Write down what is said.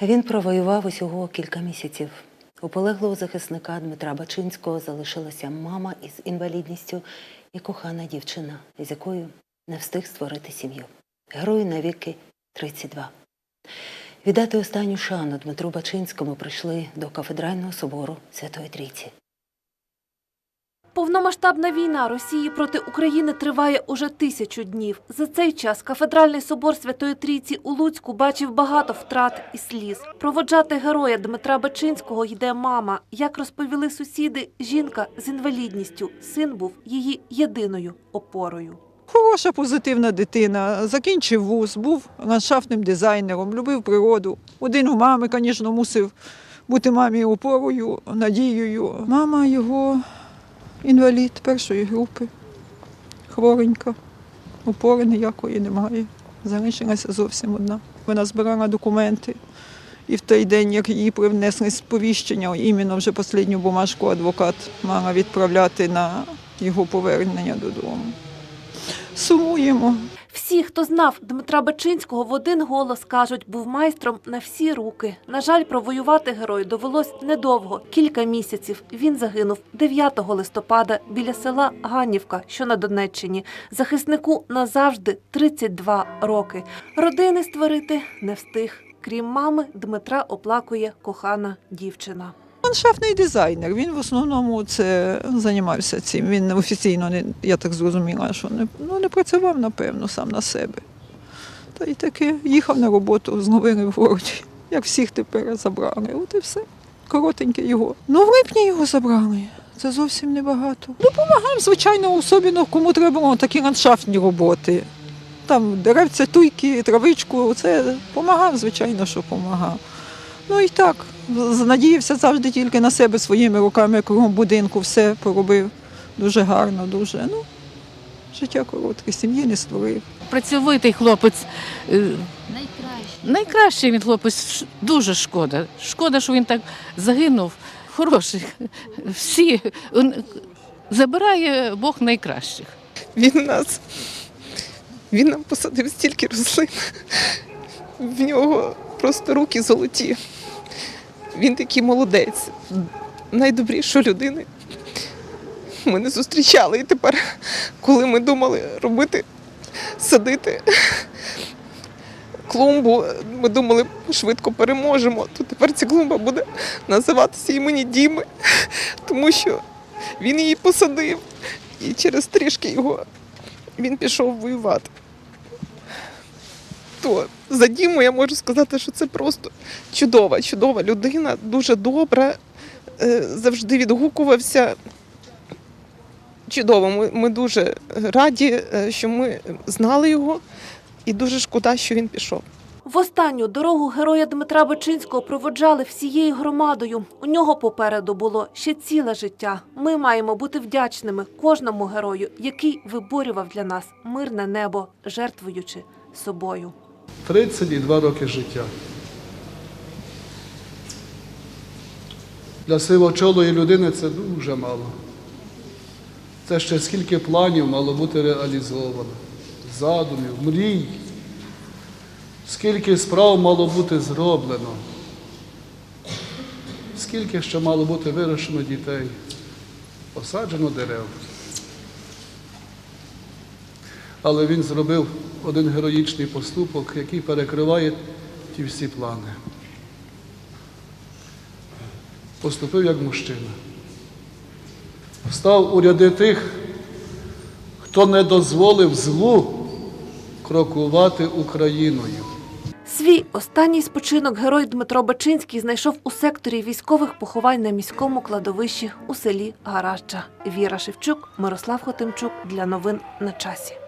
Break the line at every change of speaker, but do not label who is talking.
Він провоював усього кілька місяців. У полеглого захисника Дмитра Бачинського залишилася мама із інвалідністю і кохана дівчина, з якою не встиг створити сім'ю. Герою навіки 32. Віддати останню шану Дмитру Бачинському прийшли до кафедрального собору Святої Трійці.
Повномасштабна війна Росії проти України триває уже тисячу днів. За цей час кафедральний собор Святої Трійці у Луцьку бачив багато втрат і сліз. Проводжати героя Дмитра Бачинського йде мама. Як розповіли сусіди, жінка з інвалідністю. Син був її єдиною опорою.
Хороша позитивна дитина. Закінчив вуз, був ландшафтним дизайнером, любив природу. Один у мами, звісно, мусив бути мамі опорою, надією. Мама його інвалід першої групи, хворенька, опори ніякої немає. Залишилася зовсім одна. Вона збирала документи. І в той день, як її привнесли сповіщення, іменно вже останню бумажку адвокат мала відправляти на його повернення додому. Сумуємо.
Всі, хто знав Дмитра Бачинського, в один голос кажуть, був майстром на всі руки. На жаль, провоювати герою довелось недовго кілька місяців. Він загинув 9 листопада біля села Ганнівка, що на Донеччині. Захиснику назавжди 32 роки. Родини створити не встиг. Крім мами, Дмитра оплакує кохана дівчина.
Ландшафтний дизайнер. Він в основному це займався цим. Він офіційно не я так зрозуміла, що не ну не працював напевно сам на себе. Та й таки їхав на роботу з новини в городі. Як всіх тепер забрали. От і все. Коротеньке його. Ну в липні його забрали. Це зовсім небагато. Допомагав, звичайно, особливо кому треба такі ландшафтні роботи. Там деревця, туйки, травичку. Це допомагав, звичайно, що допомагав. Ну і так, надіявся завжди тільки на себе своїми руками кругом будинку, все поробив дуже гарно, дуже. Ну, життя коротке, сім'ї не створив.
працьовитий хлопець. Найкращий. Найкращий він хлопець. Дуже шкода. Шкода, що він так загинув. Хороший. Всі. Забирає Бог найкращих.
Він нас, він нам посадив стільки рослин. В нього просто руки золоті. Він такий молодець, найдобрішої людини. Ми не зустрічали. І тепер, коли ми думали робити, садити клумбу, ми думали, швидко переможемо, то тепер ця клумба буде називатися імені Діми, тому що він її посадив. І через трішки його він пішов воювати. То за Діму я можу сказати, що це просто чудова, чудова людина, дуже добра, е, завжди відгукувався. Чудово, ми, ми дуже раді, е, що ми знали його, і дуже шкода, що він пішов.
В останню дорогу героя Дмитра Бачинського проводжали всією громадою. У нього попереду було ще ціле життя. Ми маємо бути вдячними кожному герою, який виборював для нас мирне небо, жертвуючи собою.
32 роки життя. Для сивочолої людини це дуже мало. Це ще скільки планів мало бути реалізовано, задумів, мрій, скільки справ мало бути зроблено, скільки ще мало бути вирощено дітей, посаджено дерев. Але він зробив один героїчний поступок, який перекриває ті всі плани. Поступив як мужчина. Став у ряди тих, хто не дозволив злу крокувати Україною.
Свій останній спочинок герой Дмитро Бачинський знайшов у секторі військових поховань на міському кладовищі у селі Гаражча. Віра Шевчук, Мирослав Хотимчук для новин на часі.